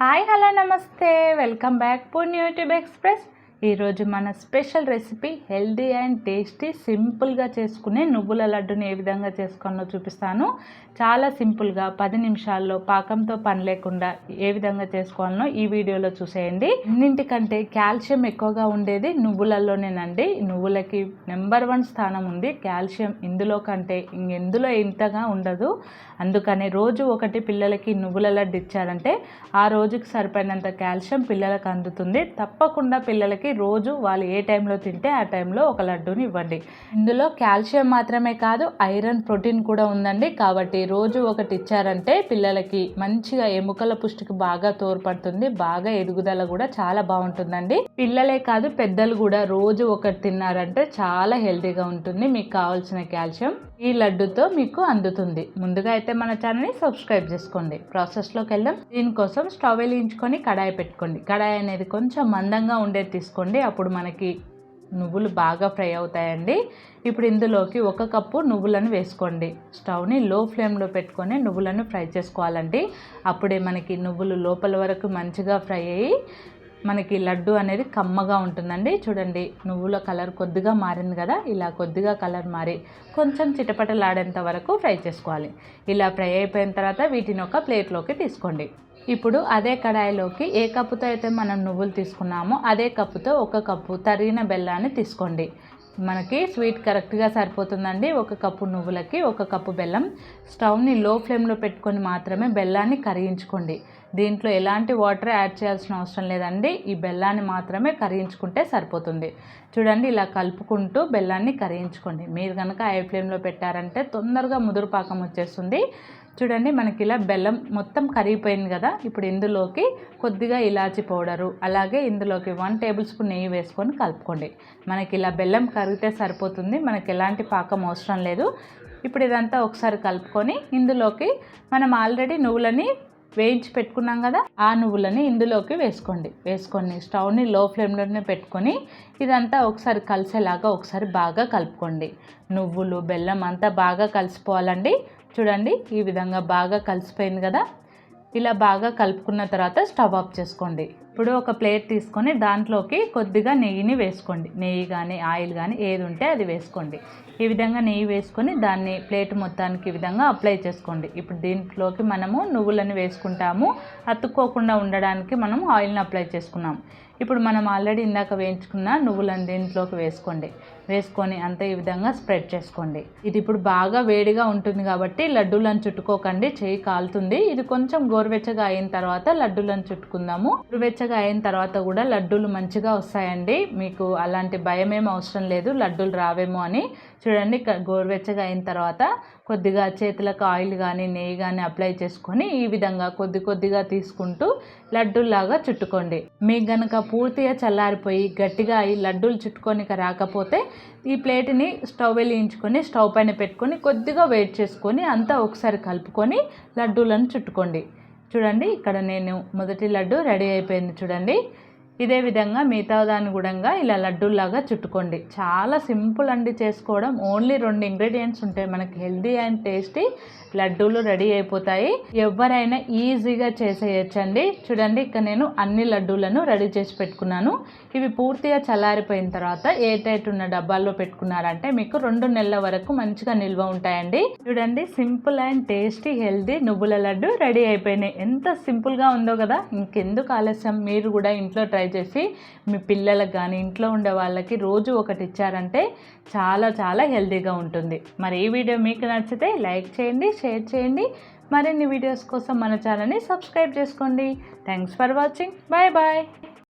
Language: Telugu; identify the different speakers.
Speaker 1: ಹಾಯ್ ಹಲೋ ನಮಸ್ತೆ welcome back Poorni YouTube express ఈరోజు మన special recipe healthy and tasty సింపుల్గా చేసుకునే నువ్వుల లడ్డుని ఏ విధంగా చేసుకోనో చూపిస్తాను. చాలా సింపుల్గా పది నిమిషాల్లో పాకంతో పని లేకుండా ఏ విధంగా చేసుకోవాలనో ఈ వీడియోలో చూసేయండి. అన్నింటికంటే కాల్షియం ఎక్కువగా ఉండేది నువ్వులలోనేనండి నువ్వులకి నెంబర్ వన్ స్థానం ఉంది. కాల్షియం ఇందులో కంటే ఇంకెందులో ఇంతగా ఉండదు. అందుకని రోజు ఒకటి పిల్లలకి నువ్వుల లడ్డు ఇచ్చారంటే ఆ రోజుకి సరిపడినంత కాల్షియం పిల్లలకు అందుతుంది. తప్పకుండా పిల్లలకి రోజు వాళ్ళు ఏ టైంలో తింటే ఆ టైంలో ఒక లడ్డూని ఇవ్వండి. ఇందులో కాల్షియం మాత్రమే కాదు ఐరన్ ప్రోటీన్ కూడా ఉందండి. కాబట్టి రోజు ఒకటి ఇచ్చారంటే పిల్లలకి మంచిగా ఎముకల పుష్టికి బాగా తోడ్పడుతుంది బాగా ఎదుగుదల కూడా చాలా బాగుంటుందండి. పిల్లలే కాదు పెద్దలు కూడా రోజు ఒకటి తిన్నారంటే చాలా హెల్తీగా ఉంటుంది. మీకు కావాల్సిన కాల్షియం ఈ లడ్డుతో మీకు అందుతుంది. ముందుగా అయితే మన ఛానల్ని సబ్స్క్రైబ్ చేసుకోండి. ప్రాసెస్లోకి వెళ్దాం. దీనికోసం స్టవ్ వెలిగించుకొని కడాయి పెట్టుకోండి. కడాయి అనేది కొంచెం మందంగా ఉండేది తీసుకోండి. అప్పుడు మనకి నువ్వులు బాగా ఫ్రై అవుతాయండి. ఇప్పుడు ఇందులోకి ఒక కప్పు నువ్వులను వేసుకోండి. స్టవ్ని లో ఫ్లేమ్లో పెట్టుకొని నువ్వులను ఫ్రై చేసుకోవాలండి. అప్పుడే మనకి నువ్వులు లోపల వరకు మంచిగా ఫ్రై అయ్యి మనకి లడ్డు అనేది కమ్మగా ఉంటుందండి. చూడండి నువ్వుల కలర్ కొద్దిగా మారింది కదా? ఇలా కొద్దిగా కలర్ మారి కొంచెం చిటపటలాడేంత వరకు ఫ్రై చేసుకోవాలి. ఇలా ఫ్రై అయిపోయిన తర్వాత వీటిని ఒక ప్లేట్లోకి తీసుకోండి. ఇప్పుడు అదే కడాయిలోకి ఏ కప్పుతో అయితే మనం నువ్వులు తీసుకున్నామో అదే కప్పుతో ఒక కప్పు తరిగిన బెల్లాన్ని తీసుకోండి. మనకి స్వీట్ కరెక్ట్గా సరిపోతుందండి. ఒక కప్పు నువ్వులకి ఒక కప్పు బెల్లం. స్టవ్ని లో ఫ్లేమ్లో పెట్టుకొని మాత్రమే బెల్లాన్ని కరిగించుకోండి. దీంట్లో ఎలాంటి వాటర్ యాడ్ చేయాల్సిన అవసరం లేదండి. ఈ బెల్లాన్ని మాత్రమే కరిగించుకుంటే సరిపోతుంది. చూడండి ఇలా కలుపుకుంటూ బెల్లాన్ని కరిగించుకోండి. మీరు కనుక ఐ ఫ్లేమ్లో పెట్టారంటే తొందరగా ముదురు పాకం వచ్చేస్తుంది. చూడండి మనకి ఇలా బెల్లం మొత్తం కరిగిపోయింది కదా. ఇప్పుడు ఇందులోకి కొద్దిగా ఇలాచి పౌడరు అలాగే ఇందులోకి వన్ టేబుల్ స్పూన్ నెయ్యి వేసుకొని కలుపుకోండి. మనకి ఇలా బెల్లం కరిగితే సరిపోతుంది. మనకి ఎలాంటి పాకం అవసరం లేదు. ఇప్పుడు ఇదంతా ఒకసారి కలుపుకొని ఇందులోకి మనం ఆల్రెడీ నువ్వులని వేయించి పెట్టుకున్నాం కదా ఆ నువ్వులని ఇందులోకి వేసుకోండి. వేసుకొని స్టవ్ని లో ఫ్లేమ్లోనే పెట్టుకొని ఇదంతా ఒకసారి కలిసేలాగా ఒకసారి బాగా కలుపుకోండి. నువ్వులు బెల్లం అంతా బాగా కలిసిపోవాలండి. చూడండి ఈ విధంగా బాగా కలిసిపోయింది కదా. ఇలా బాగా కలుపుకున్న తర్వాత స్టవ్ ఆఫ్ చేసుకోండి. ఇప్పుడు ఒక ప్లేట్ తీసుకొని దాంట్లోకి కొద్దిగా నెయ్యిని వేసుకోండి. నెయ్యి కానీ ఆయిల్ కానీ ఏది ఉంటే అది వేసుకోండి. ఈ విధంగా నెయ్యి వేసుకొని దాన్ని ప్లేట్ మొత్తానికి ఈ విధంగా అప్లై చేసుకోండి. ఇప్పుడు దీంట్లోకి మనము నువ్వులను వేసుకుంటాము. అతుక్కోకుండా ఉండడానికి మనం ఆయిల్ని అప్లై చేసుకున్నాం ఇప్పుడు మనం ఆల్రెడీ ఇందాక వేయించుకున్న నువ్వులను దీంట్లోకి వేసుకోండి. వేసుకొని అంతే ఈ విధంగా స్ప్రెడ్ చేసుకోండి. ఇది ఇప్పుడు బాగా వేడిగా ఉంటుంది కాబట్టి లడ్డూలను చుట్టుకోకండి. చేయి కాలుతుంది. ఇది కొంచెం గోరువెచ్చగా అయిన తర్వాత లడ్డూలను చుట్టుకుందాము. గోరువెచ్చగా అయిన తర్వాత కూడా లడ్డూలు మంచిగా వస్తాయండి. మీకు అలాంటి భయం ఏం అవసరం లేదు. లడ్డూలు రావేమో అని. చూడండి గోరువెచ్చగా అయిన తర్వాత కొద్దిగా చేతులకు ఆయిల్ కానీ నెయ్యి కానీ అప్లై చేసుకొని ఈ విధంగా కొద్ది కొద్దిగా తీసుకుంటూ లడ్డూలాగా చుట్టుకోండి. మీకు గనక పూర్తిగా చల్లారిపోయి గట్టిగా అయి లడ్డూలు చుట్టుకోనిక రాకపోతే ఈ ప్లేట్ని స్టవ్ వెలిగించుకొని స్టవ్ పైన పెట్టుకొని కొద్దిగా వెయిట్ చేసుకొని అంతా ఒకసారి కలుపుకొని లడ్డూలను చుట్టుకోండి. చూడండి ఇక్కడ నేను మొదటి లడ్డు రెడీ అయిపోయింది చూడండి. ఇదే విధంగా మిగతా దాన్ని కూడా ఇలా లడ్డూలాగా చుట్టుకోండి. చాలా సింపుల్ అండి చేసుకోవడం. ఓన్లీ రెండు ఇంగ్రీడియంట్స్ ఉంటాయి మనకి హెల్దీ అండ్ టేస్టీ లడ్డూలు రెడీ అయిపోతాయి. ఎవరైనా ఈజీగా చేసేయచ్చండి. చూడండి ఇక్కడ నేను అన్ని లడ్డూలను రెడీ చేసి పెట్టుకున్నాను. ఇవి పూర్తిగా చల్లారిపోయిన తర్వాత ఏ టైట్ ఉన్న డబ్బాల్లో పెట్టుకున్నారంటే మీకు రెండు నెలల వరకు మంచిగా నిల్వ ఉంటాయండి. చూడండి సింపుల్ అండ్ టేస్టీ హెల్దీ నువ్వుల లడ్డు రెడీ అయిపోయినాయి. ఎంత సింపుల్గా ఉందో కదా! ఇంకెందుకు ఆలస్యం? మీరు కూడా ఇంట్లో ట్రై చేసి మీ పిల్లలకు కానీ ఇంట్లో ఉండే వాళ్ళకి రోజు ఒకటి ఇచ్చారంటే చాలా చాలా హెల్తీగా ఉంటుంది. మరి ఈ వీడియో మీకు నచ్చితే లైక్ చేయండి షేర్ చేయండి. మరిన్ని వీడియోస్ కోసం మన ఛానల్ని సబ్స్క్రైబ్ చేసుకోండి. Thanks for watching. Bye bye.